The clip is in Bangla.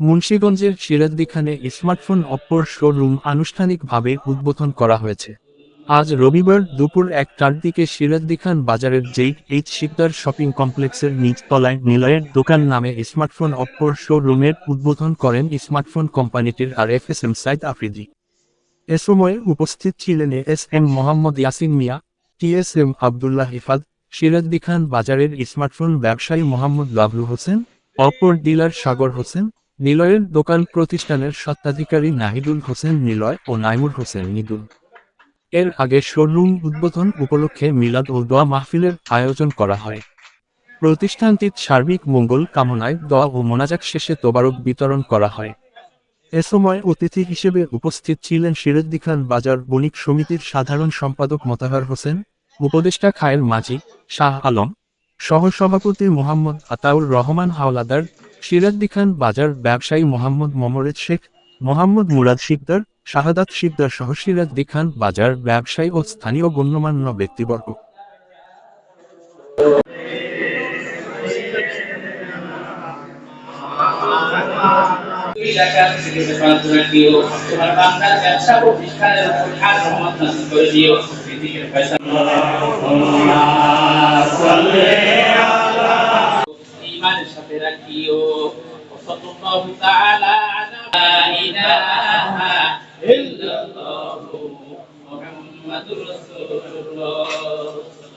মুন্সীগঞ্জের সিরাজদিখানে স্মার্টফোন অপ্পোর শোরুম আনুষ্ঠানিকভাবে উদ্বোধন করা হয়েছে। আজ রবিবার দুপুর একটার দিকে সিরাজদিখান বাজারের জেই এইচ শিকদার শপিং কমপ্লেক্সের নিচতলায় নিলয়ের দোকান নামে স্মার্টফোন অপ্পোর শোরুমের উদ্বোধন করেন স্মার্টফোন কোম্পানিটির আর F S M Sayeed Afridi. এ সময় উপস্থিত ছিলেন S M Mohammad Yasin Mia, T S M Abdullah Hifad Sirajdikhan বাজারের স্মার্টফোন ব্যবসায়ী মোহাম্মদ লাভলু হোসেন, অপর ডিলার সাগর হোসেন নিলয়ের দোকান প্রতিষ্ঠানের স্বত্বাধিকারী নাহিদুল হোসেন নিলয় ও নাইমুর হোসেন নিদুল। এর আগে শোরুম উদ্বোধন উপলক্ষে মিলাদ ও দোয়া মাহফিলের আয়োজন করা হয়। প্রতিষ্ঠানটির সার্বিক মঙ্গল কামনায় দোয়া ও মোনাজাক শেষে তোবারক বিতরণ করা হয়। এ সময় অতিথি হিসেবে উপস্থিত ছিলেন সিরাজদি খান বাজার বণিক সমিতির সাধারণ সম্পাদক মোতাহার হোসেন, উপদেষ্টা খায়ের মাঝি, শাহ আলম, সহসভাপতি মোহাম্মদ আতাউর রহমান হাওলাদার সিরাজদি খান বাজার ব্যবসায়ী মোহাম্মদ মমরেজ শেখ, মোহাম্মদ মুরাদ শিকদার, শাহাদাত শিকদার সহ সিরাজদি খান বাজার ব্যবসায়ী ও স্থানীয় গণ্যমান্য ব্যক্তিবর্গ। ব্যবসা প্রতিষ্ঠানের করে দিও রিজিকের ইমানের সাথে রাখিও। সাল্লাল্লাহু তাআলা আলা ইলাহা ইল্লাল্লাহু মুহাম্মাদুর রাসূলুল্লাহ।